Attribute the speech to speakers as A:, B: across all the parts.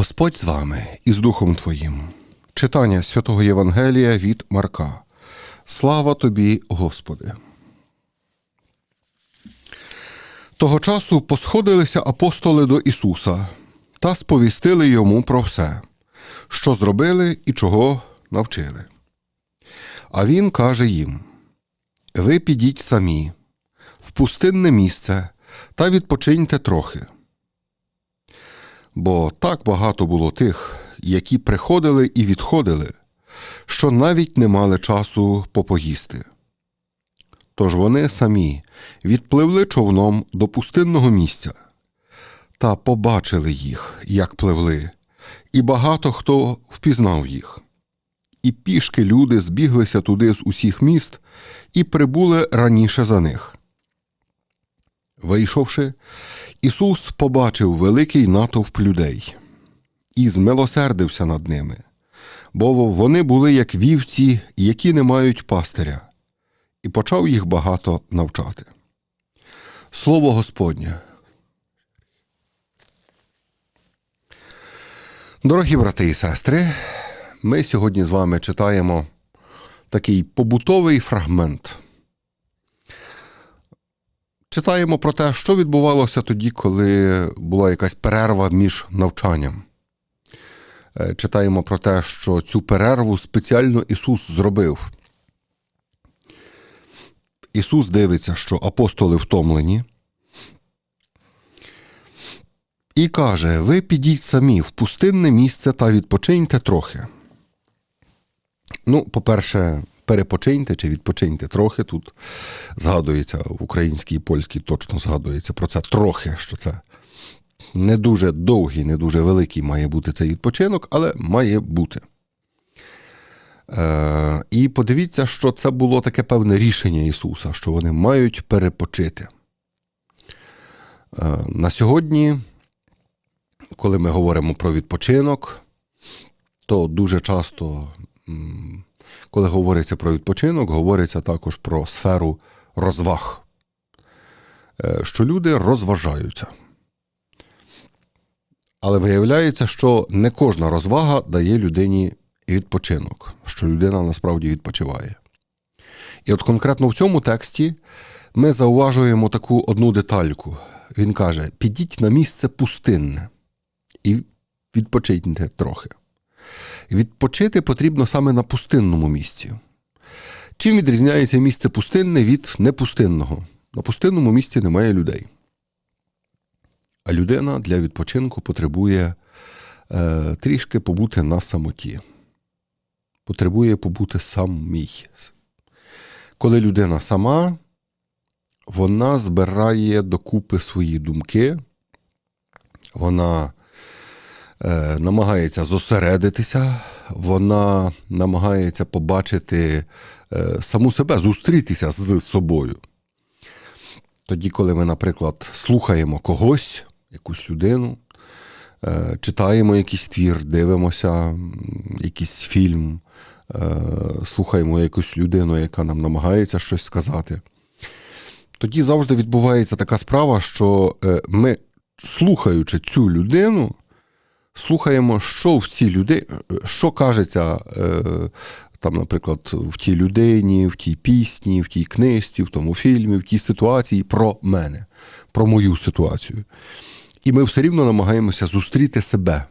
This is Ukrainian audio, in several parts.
A: Господь з вами і з Духом Твоїм. Читання святого Євангелія від Марка. Слава тобі, Господи. Того часу посходилися апостоли до Ісуса та сповістили йому про все, що зробили і чого навчили. А Він каже їм: Ви підіть самі в пустинне місце та відпочиньте трохи бо так багато було тих, які приходили і відходили, що навіть не мали часу попоїсти. Тож вони самі відпливли човном до пустинного місця та побачили їх, як пливли, і багато хто впізнав їх. І пішки люди збіглися туди з усіх міст і прибули раніше за них. Вийшовши, Ісус побачив великий натовп людей і змилосердився над ними, бо вони були як вівці, які не мають пастиря, і почав їх багато навчати. Слово Господнє. Дорогі брати і сестри, ми сьогодні з вами читаємо такий побутовий фрагмент. Читаємо про те, що відбувалося тоді, коли була якась перерва між навчанням. Е, Читаємо про те, що цю перерву спеціально Ісус зробив. Ісус дивиться, що апостоли втомлені. І каже: Ви підіть самі в пустинне місце та відпочиньте трохи. Ну, по-перше, перепочиньте чи відпочиньте трохи. Тут згадується в українській і польській точно згадується про це трохи, що це не дуже довгий, не дуже великий має бути цей відпочинок, але має бути. Е, І подивіться, що це було таке певне рішення Ісуса, що вони мають перепочити. Е, На сьогодні, коли ми говоримо про відпочинок, то дуже часто коли говориться про відпочинок, говориться також про сферу розваг, Е, що люди розважаються. Але виявляється, що не кожна розвага дає людині відпочинок, що людина насправді відпочиває. І от конкретно в цьому тексті ми зауважуємо таку одну детальку. Він каже: підіть на місце пустинне і відпочиньте трохи. Відпочити потрібно саме на пустинному місці. Чим відрізняється місце пустинне від непустинного? На пустинному місці немає людей. А людина для відпочинку потребує е, трішки побути на самоті. Потребує побути самій. Коли людина сама, вона збирає докупи свої думки, вона е, намагається зосередитися, вона намагається побачити е, саму себе, зустрітися з собою. Тоді, коли ми, наприклад, слухаємо когось, якусь людину, читаємо якийсь твір, дивимося якийсь фільм, е, слухаємо якусь людину, яка нам намагається щось сказати. Тоді завжди відбувається така справа, що е, ми, слухаючи цю людину, слухаємо, що в цій людині, що кажеться, е, там, наприклад, в тій людині, в тій пісні, в тій книжці, в тому фільмі, в тій ситуації про мене, про мою ситуацію. І ми все рівно намагаємося зустріти себе,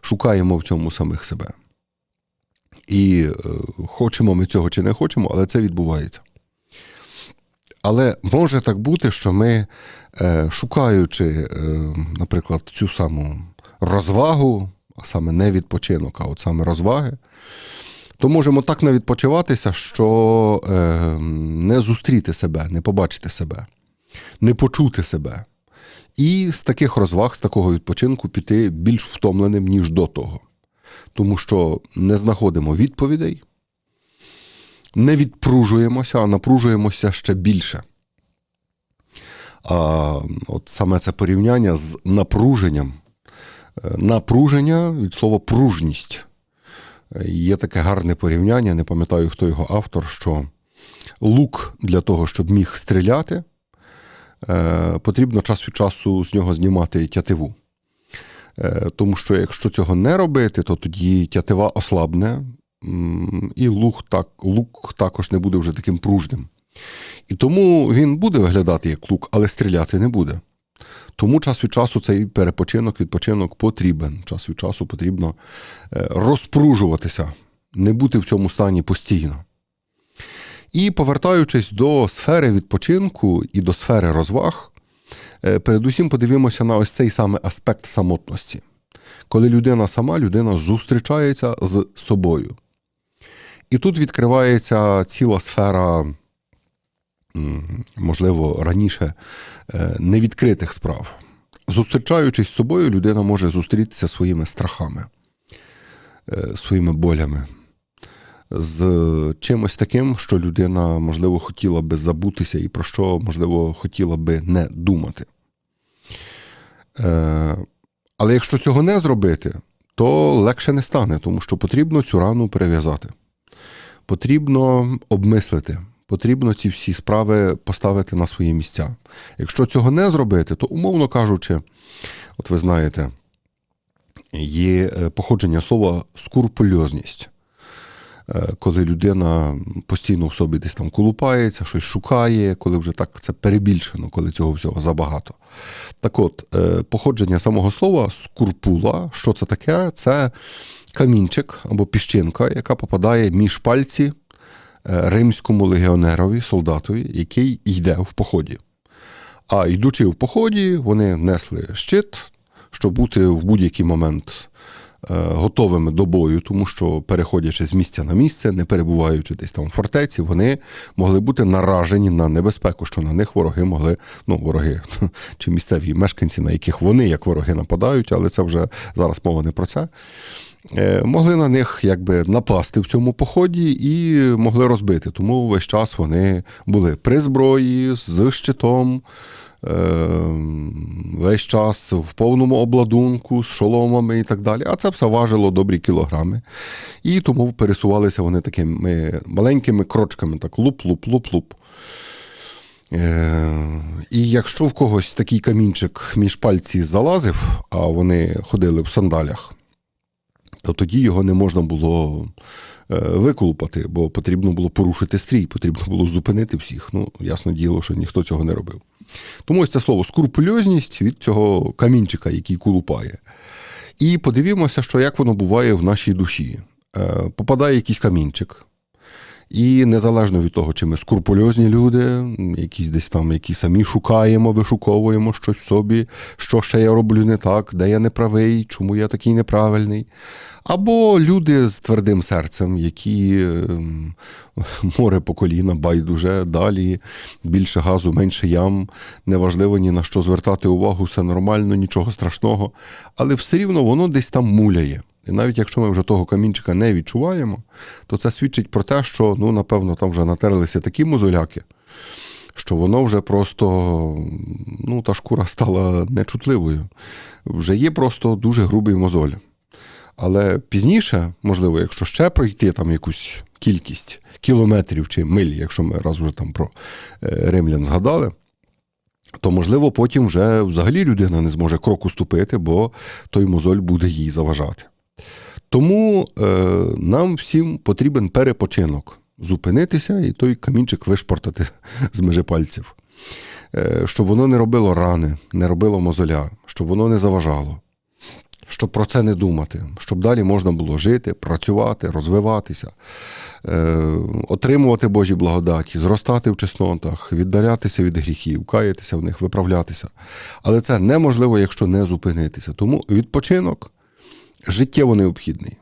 A: шукаємо в цьому самих себе. І е, хочемо ми цього чи не хочемо, але це відбувається. Але може так бути, що ми, е, шукаючи, е, наприклад, цю саму розвагу, а саме не відпочинок, а от саме розваги, то можемо так навідпочиватися, що е, не зустріти себе, не побачити себе, не почути себе. І з таких розваг, з такого відпочинку піти більш втомленим, ніж до того. Тому що не знаходимо відповідей, не відпружуємося, а напружуємося ще більше. А от саме це порівняння з напруженням. Е, Напруження від слова пружність. Е, Є таке гарне порівняння, не пам'ятаю, хто його автор, що лук для того, щоб міг стріляти, потрібно час від часу з нього знімати тятиву. Е, Тому що якщо цього не робити, то тоді тятива ослабне, і лук, так, лук також не буде вже таким пружним. І тому він буде виглядати як лук, але стріляти не буде. Тому час від часу цей перепочинок, відпочинок потрібен. Час від часу потрібно е, розпружуватися, не бути в цьому стані постійно. І повертаючись до сфери відпочинку і до сфери розваг, е, передусім подивимося на ось цей саме аспект самотності. Коли людина сама, людина зустрічається з собою. І тут відкривається ціла сфера, можливо, раніше е, невідкритих справ. Зустрічаючись з собою, людина може зустрітися своїми страхами, е, своїми болями, з чимось таким, що людина, можливо, хотіла би забутися і про що, можливо, хотіла би не думати. Е, Але якщо цього не зробити, то легше не стане, тому що потрібно цю рану перев'язати. Потрібно обмислити, потрібно ці всі справи поставити на свої місця. Якщо цього не зробити, то, умовно кажучи, от ви знаєте, є е, походження слова скурпульозність. Е, Коли людина постійно в собі десь там колупається, щось шукає, коли вже так це перебільшено, коли цього всього забагато. Так от, е, походження самого слова скурпула, що це таке? Це камінчик або піщинка, яка попадає між пальці е, римському легіонерові, солдатові, який йде в поході. А йдучи в поході, вони несли щит, щоб бути в будь-який момент готовими до бою, тому що, переходячи з місця на місце, не перебуваючи десь там в фортеці, вони могли бути наражені на небезпеку, що на них вороги могли, ну, вороги чи місцеві мешканці, на яких вони, як вороги, нападають, але це вже зараз мова не про це. Е, Могли на них якби напасти в цьому поході і могли розбити. Тому весь час вони були при зброї, з щитом, е, весь час в повному обладунку, з шоломами і так далі. А це все важило добрі кілограми. І тому пересувалися вони такими маленькими крочками, так луп-луп-луп-луп. Е, І якщо в когось такий камінчик між пальці залазив, а вони ходили в сандалях, то тоді його не можна було е, виколупати, бо потрібно було порушити стрій, потрібно було зупинити всіх. Ну, ясно діло, що ніхто цього не робив. Тому ось це слово скрупульозність від цього камінчика, який колупає. І подивімося, що як воно буває в нашій душі. Е, Попадає якийсь камінчик. І незалежно від того, чи ми скрупульозні люди, якісь десь там, які самі шукаємо, вишуковуємо щось собі, що ще я роблю не так, де я не правий, чому я такий неправильний. Або люди з твердим серцем, які ем, море по коліна, байдуже, далі більше газу, менше ям, неважливо ні на що звертати увагу, все нормально, нічого страшного. Але все рівно воно десь там муляє. І навіть якщо ми вже того камінчика не відчуваємо, то це свідчить про те, що, ну, напевно, там вже натерлися такі мозоляки, що воно вже просто, ну, та шкура стала нечутливою. Вже є просто дуже грубий мозоль. Але пізніше, можливо, якщо ще пройти там якусь кількість кілометрів чи миль, якщо ми раз вже там про е, римлян згадали, то, можливо, потім вже взагалі людина не зможе кроку ступити, бо той мозоль буде їй заважати. Тому е, нам всім потрібен перепочинок. Зупинитися і той камінчик вишпортати з межи пальців. Е, щоб воно не робило рани, не робило мозоля, щоб воно не заважало, щоб про це не думати, щоб далі можна було жити, працювати, розвиватися, е, отримувати Божі благодаті, зростати в чеснотах, віддалятися від гріхів, каятися в них, виправлятися. Але це неможливо, якщо не зупинитися. Тому відпочинок життєво необхідний.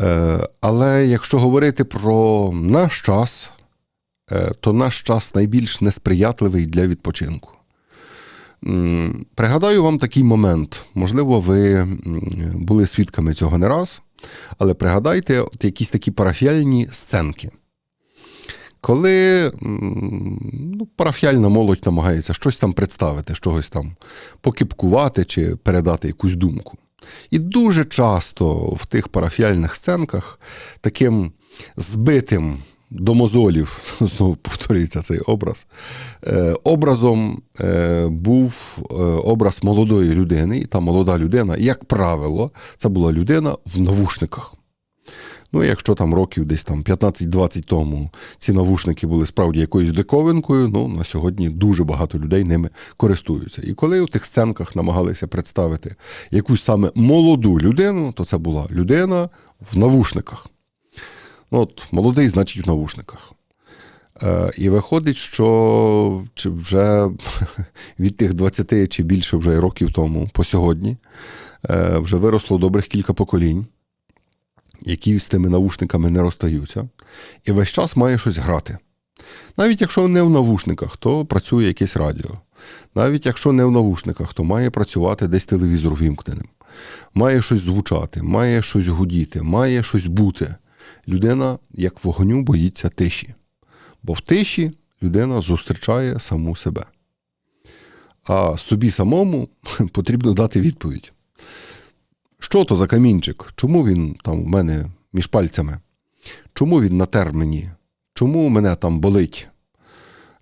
A: Е, Але якщо говорити про наш час, е, то наш час найбільш несприятливий для відпочинку. Пригадаю вам такий момент. Можливо, ви були свідками цього не раз, але пригадайте от якісь такі парафіальні сценки. Коли ну, парафіяльна молодь намагається щось там представити, щось там покіпкувати чи передати якусь думку. І дуже часто в тих парафіяльних сценках таким збитим до мозолів, знову повторюється цей образ, е, образом е, був е, образ молодої людини, і та молода людина, як правило, це була людина в навушниках. Ну, якщо там років десь там 15-20 тому ці навушники були справді якоюсь диковинкою, ну на сьогодні дуже багато людей ними користуються. І коли в тих сценках намагалися представити якусь саме молоду людину, то це була людина в навушниках. Ну, от, молодий, значить, в навушниках. Е, і виходить, що чи вже від тих 20 чи більше вже років тому по сьогодні е, вже виросло добрих кілька поколінь, які з тими навушниками не розстаються, і весь час має щось грати. Навіть якщо не в навушниках, то працює якесь радіо. Навіть якщо не в навушниках, то має працювати десь телевізор вімкненим. Має щось звучати, має щось гудіти, має щось бути. Людина, як вогню, боїться тиші. Бо в тиші людина зустрічає саму себе. А собі самому потрібно дати відповідь. Що то за камінчик? Чому він там у мене між пальцями? Чому він натер мені? Чому мене там болить?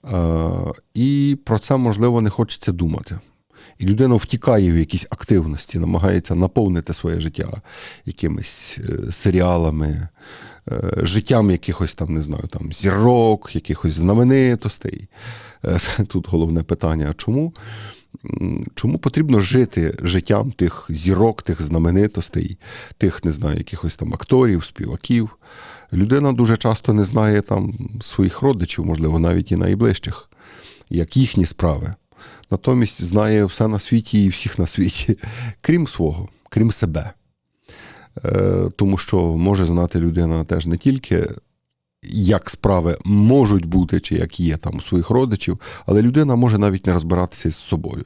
A: Е, і про це, можливо, не хочеться думати. І людина втікає в якісь активності, намагається наповнити своє життя якимись е, серіалами, е, життям якихось там, не знаю, там зірок, якихось знаменитостей. Е, Тут головне питання: чому? Чому потрібно жити життям тих зірок, тих знаменитостей, тих, не знаю, якихось там акторів, співаків? Людина дуже часто не знає там своїх родичів, можливо, навіть і найближчих, як їхні справи. Натомість знає все на світі і всіх на світі, крім свого, крім себе. Е, Тому що може знати людина теж не тільки, як справи можуть бути, чи як є там у своїх родичів, але людина може навіть не розбиратися з собою,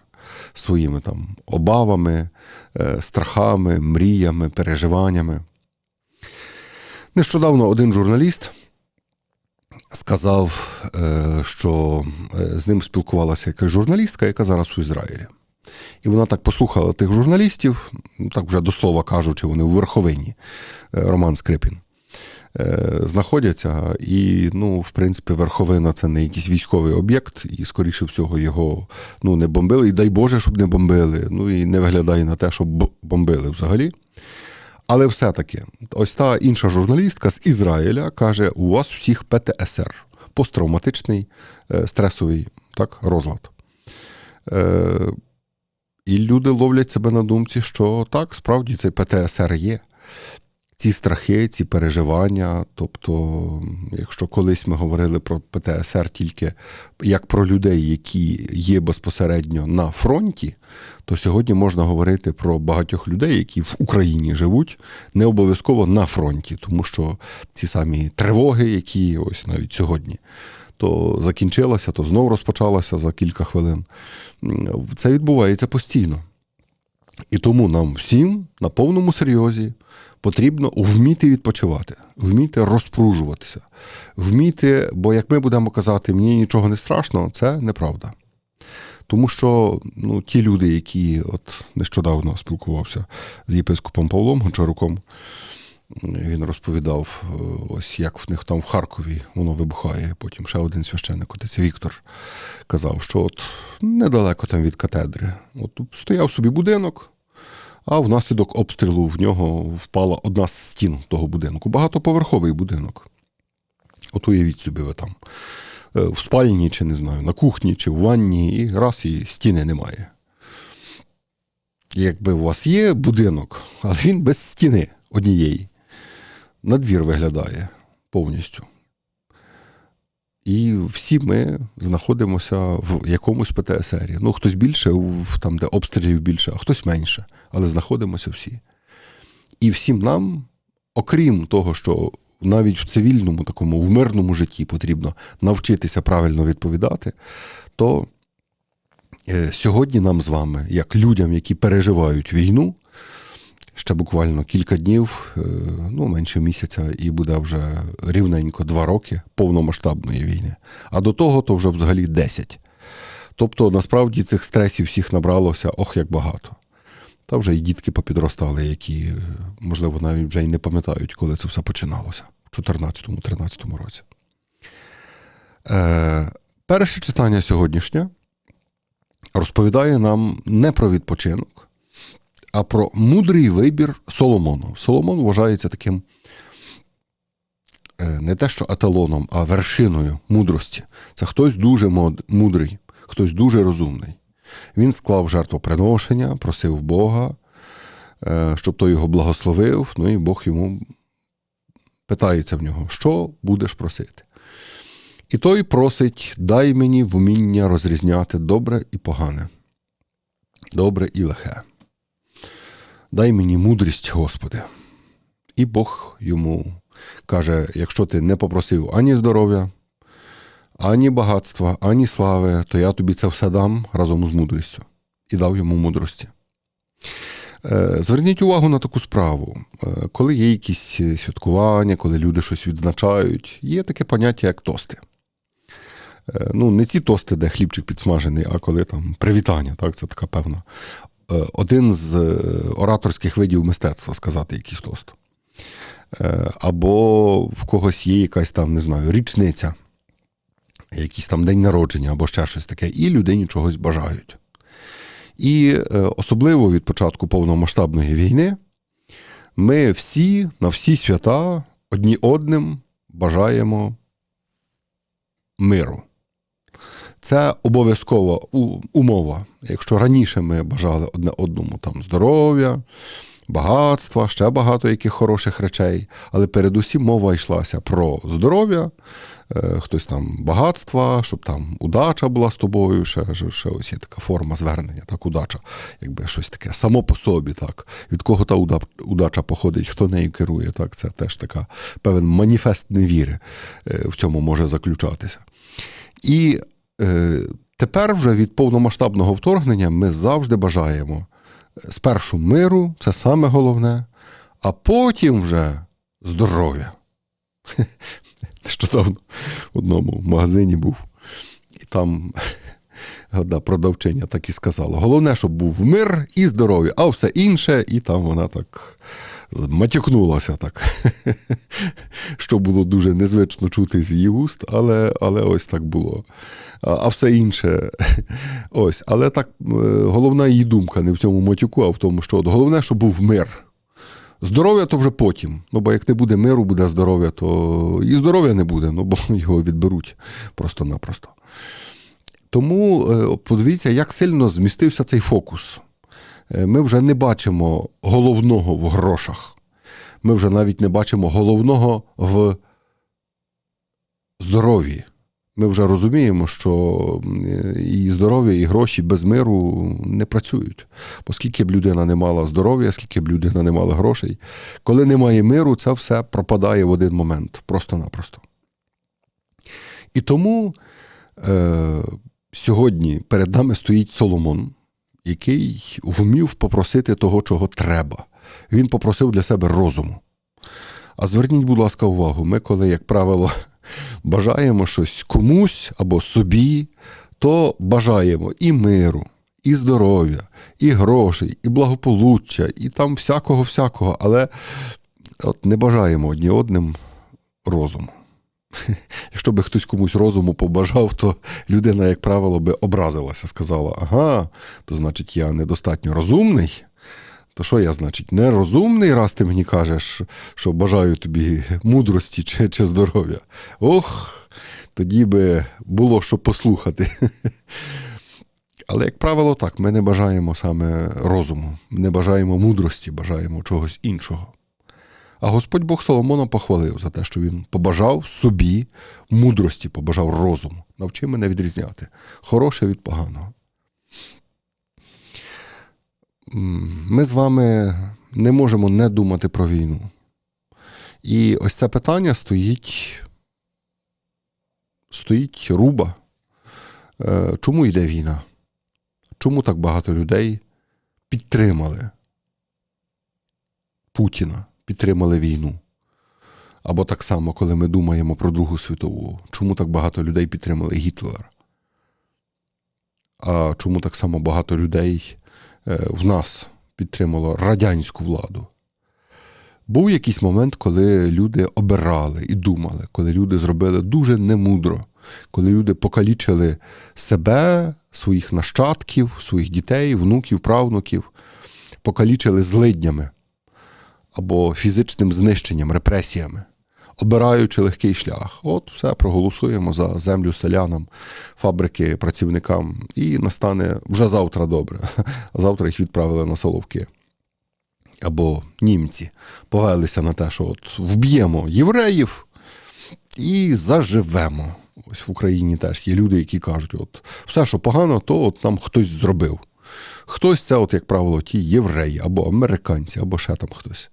A: своїми там обавами, е, страхами, мріями, переживаннями. Нещодавно один журналіст сказав, е, що е, з ним спілкувалася якась журналістка, яка зараз у Ізраїлі. І вона так послухала тих журналістів, так вже до слова кажучи, вони у верховині, Роман Скрипін. Е, Знаходяться, і, ну, в принципі, верховина це не якийсь військовий об'єкт, і, скоріше всього, його ну, не бомбили. І дай Боже, щоб не бомбили. Ну і не виглядає на те, щоб бомбили взагалі. Але все-таки, ось та інша журналістка з Ізраїля каже: у вас всіх ПТСР, посттравматичний е, стресовий так, розлад. Е, і люди ловлять себе на думці, що так, справді цей ПТСР є. Ці страхи, ці переживання. Тобто, якщо колись ми говорили про ПТСР тільки як про людей, які є безпосередньо на фронті, то сьогодні можна говорити про багатьох людей, які в Україні живуть, не обов'язково на фронті, тому що ці самі тривоги, які ось навіть сьогодні, то закінчилася, то знову розпочалася за кілька хвилин. Це відбувається постійно. І тому нам всім на повному серйозі потрібно вміти відпочивати, вміти розпружуватися, вміти, бо як ми будемо казати, мені нічого не страшно, це неправда. Тому що ну, ті люди, які от нещодавно спілкувався з єпископом Павлом Гончаруком, він розповідав, е, ось як в них там в Харкові воно вибухає. Потім ще один священник, отець Віктор, казав, що от недалеко там від катедри. От стояв собі будинок, а внаслідок обстрілу в нього впала одна з стін того будинку. Багатоповерховий будинок. От уявіть собі, ви там е, в спальні, чи не знаю, на кухні, чи в ванні, і раз і стіни немає. Якби у вас є будинок, але він без стіни однієї, на двір виглядає повністю. І всі ми знаходимося в якомусь ПТСРі. Ну, хтось більше, там, де обстрілів більше, а хтось менше, але знаходимося всі. І всім нам, окрім того, що навіть в цивільному, такому, в мирному житті потрібно навчитися правильно відповідати, то е, сьогодні нам з вами, як людям, які переживають війну, Ще буквально кілька днів, е, ну менше місяця, і буде вже рівненько два роки повномасштабної війни. А до того то вже взагалі 10. Тобто, насправді цих стресів всіх набралося ох як багато. Та вже і дітки попідростали, які, е, можливо, навіть вже й не пам'ятають, коли це все починалося в 2014-2013 році. Е, Перше читання сьогоднішнє розповідає нам не про відпочинок, а про мудрий вибір Соломону. Соломон вважається таким е, не те, що еталоном, а вершиною мудрості. Це хтось дуже мудрий, хтось дуже розумний. Він склав жертвоприношення, просив Бога, е, щоб той його благословив. Ну і Бог йому питається в нього, що будеш просити. І той просить, дай мені вміння розрізняти добре і погане, добре і лихе. Дай мені мудрість, Господи. І Бог йому каже: якщо ти не попросив ані здоров'я, ані багатства, ані слави, то я тобі це все дам разом з мудрістю і дав йому мудрості. Е, зверніть увагу на таку справу. Е, коли є якісь святкування, коли люди щось відзначають, є таке поняття, як тости. Е, ну, Не ці тости, де хлібчик підсмажений, а коли там привітання. Так, Це така певна. Один з ораторських видів мистецтва сказати якийсь тост. Або в когось є якась там, не знаю, річниця якийсь там день народження або ще щось таке, і людині чогось бажають. І е, особливо від початку повномасштабної війни ми всі на всі свята одні одним бажаємо миру. Це обов'язкова умова. Якщо раніше ми бажали одне одному там здоров'я, багатства, ще багато яких хороших речей, але передусім мова йшлася про здоров'я, Е, хтось там багатства, щоб там удача була з тобою. Ще ще ось є така форма звернення, так, удача, якби щось таке само по собі, так. Від кого та удача походить, хто нею керує, так, це теж така певен маніфест невіри е, в цьому може заключатися. І тепер вже від повномасштабного вторгнення ми завжди бажаємо е, спершу миру, це саме головне, а потім вже здоров'я. Нещодавно в одному магазині був, і там одна продавчиня так і сказала: головне, щоб був мир і здоров'я, а все інше, і там вона так матюкнулася так, що було дуже незвично чути з її уст, але але ось так було. А, все інше. ось, Але так е, головна її думка не в цьому матюку, а в тому, що от головне, щоб був мир. Здоров'я то вже потім. Ну, бо як не буде миру, буде здоров'я, то і здоров'я не буде, ну бо його відберуть просто-напросто. Тому е, подивіться, як сильно змістився цей фокус. Е, ми вже не бачимо головного в грошах. Ми вже навіть не бачимо головного в здоров'ї. Ми вже розуміємо, що і здоров'я, і гроші без миру не працюють. Оскільки б людина не мала здоров'я, скільки б людина не мала грошей, коли немає миру, це все пропадає в один момент, просто-напросто. І тому е, сьогодні перед нами стоїть Соломон, який вмів попросити того, чого треба. Він попросив для себе розуму. А зверніть, будь ласка, увагу, ми, коли, як правило, бажаємо щось комусь або собі, то бажаємо і миру, і здоров'я, і грошей, і благополуччя, і там всякого-всякого, але от не бажаємо одні одним розуму. Якщо би хтось комусь розуму побажав, то людина, як правило, би образилася, сказала: ага, то значить я недостатньо розумний. То що я, значить, нерозумний, раз ти мені кажеш, що бажаю тобі мудрості чи чи здоров'я. Ох, тоді би було що послухати. Але, як правило, так, ми не бажаємо саме розуму, не бажаємо мудрості, бажаємо чогось іншого. А Господь Бог Соломона похвалив за те, що він побажав собі мудрості, побажав розуму. Навчи мене відрізняти хороше від поганого ми з вами не можемо не думати про війну. І ось це питання стоїть стоїть руба. Е, чому йде війна? Чому так багато людей підтримали Путіна, підтримали війну. Або так само, коли ми думаємо про Другу світову, чому так багато людей підтримали Гітлера? А чому так само багато людей е, в нас підтримало радянську владу? Був якийсь момент, коли люди обирали і думали, коли люди зробили дуже немудро, коли люди покалічили себе, своїх нащадків, своїх дітей, внуків, правнуків, покалічили злиднями або фізичним знищенням, репресіями, обираючи легкий шлях. От все, проголосуємо за землю селянам, фабрики, працівникам, і настане вже завтра добре. Завтра їх відправили на Соловки або німці повелися на те, що от вб'ємо євреїв і заживемо. Ось в Україні теж є люди, які кажуть, от все, що погано, то от нам хтось зробив. Хтось це, от, як правило, ті євреї, або американці, або ще там хтось.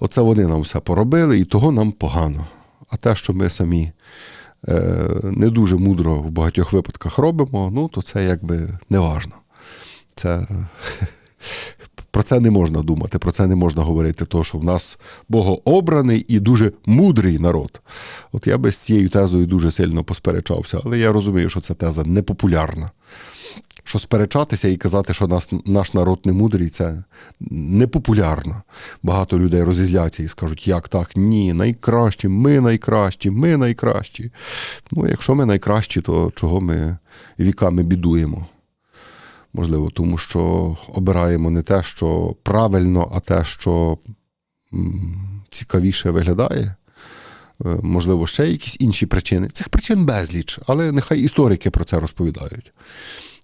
A: Оце вони нам все поробили, і того нам погано. А те, що ми самі е, не дуже мудро в багатьох випадках робимо, ну то це якби не важно. Це про це не можна думати, про це не можна говорити, тому що в нас богообраний і дуже мудрий народ. От я би з цією тезою дуже сильно посперечався, але я розумію, що ця теза непопулярна. Що сперечатися і казати, що нас, наш народ не мудрий, це непопулярно. Багато людей розізляться і скажуть, як так? Ні, найкращі, ми найкращі, ми найкращі. Ну, якщо ми найкращі, то чого ми віками бідуємо? Можливо, тому що обираємо не те, що правильно, а те, що цікавіше виглядає. Е, можливо, ще якісь інші причини. Цих причин безліч, але нехай історики про це розповідають.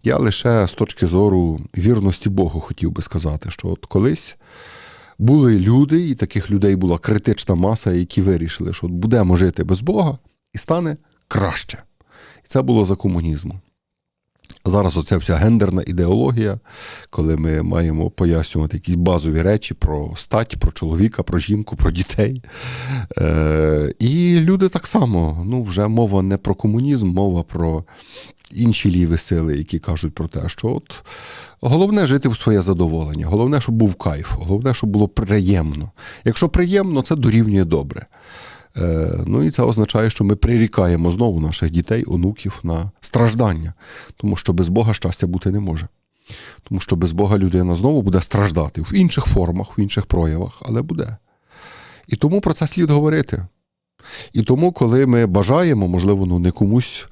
A: Я лише з точки зору вірності Богу хотів би сказати, що от колись були люди, і таких людей була критична маса, які вирішили, що от будемо жити без Бога і стане краще. І це було за комунізму. Зараз оця вся гендерна ідеологія, коли ми маємо пояснювати якісь базові речі про стать, про чоловіка, про жінку, про дітей. Е, І люди так само, ну вже мова не про комунізм, мова про інші ліві сили, які кажуть про те, що от головне жити в своє задоволення, головне, щоб був кайф, головне, щоб було приємно. Якщо приємно, це дорівнює добре. Е, ну і це означає, що ми прирікаємо знову наших дітей, онуків на страждання, тому що без Бога щастя бути не може. Тому що без Бога людина знову буде страждати в інших формах, в інших проявах, але буде. І тому про це слід говорити. І тому, коли ми бажаємо, можливо, ну не комусь,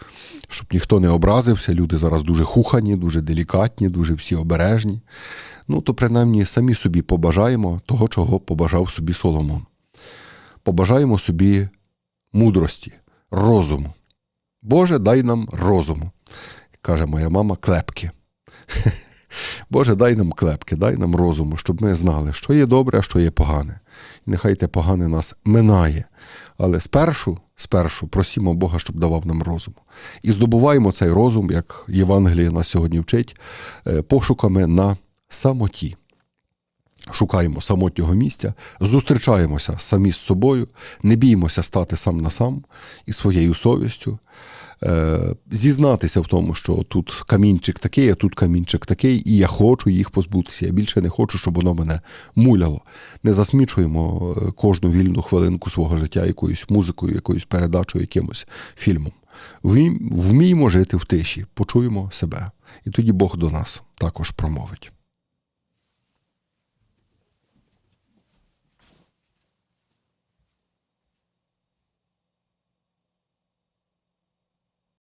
A: щоб ніхто не образився, люди зараз дуже хухані, дуже делікатні, дуже всі обережні. Ну, то принаймні самі собі побажаємо того, чого побажав собі Соломон побажаємо собі мудрості, розуму. Боже, дай нам розуму, каже моя мама, клепки. Боже, дай нам клепки, дай нам розуму, щоб ми знали, що є добре, а що є погане. Нехай те погане нас минає. Але спершу, спершу просімо Бога, щоб давав нам розум. І здобуваємо цей розум, як Євангеліє нас сьогодні вчить, е, пошуками на самоті шукаємо самотнього місця, зустрічаємося самі з собою, не біймося стати сам на сам і своєю совістю, е, зізнатися в тому, що тут камінчик такий, а тут камінчик такий, і я хочу їх позбутися. Я більше не хочу, щоб воно мене муляло. Не засмічуємо е, кожну вільну хвилинку свого життя якоюсь музикою, якоюсь передачою, якимось фільмом. Вміймо жити в тиші, почуємо себе, і тоді Бог до нас також промовить.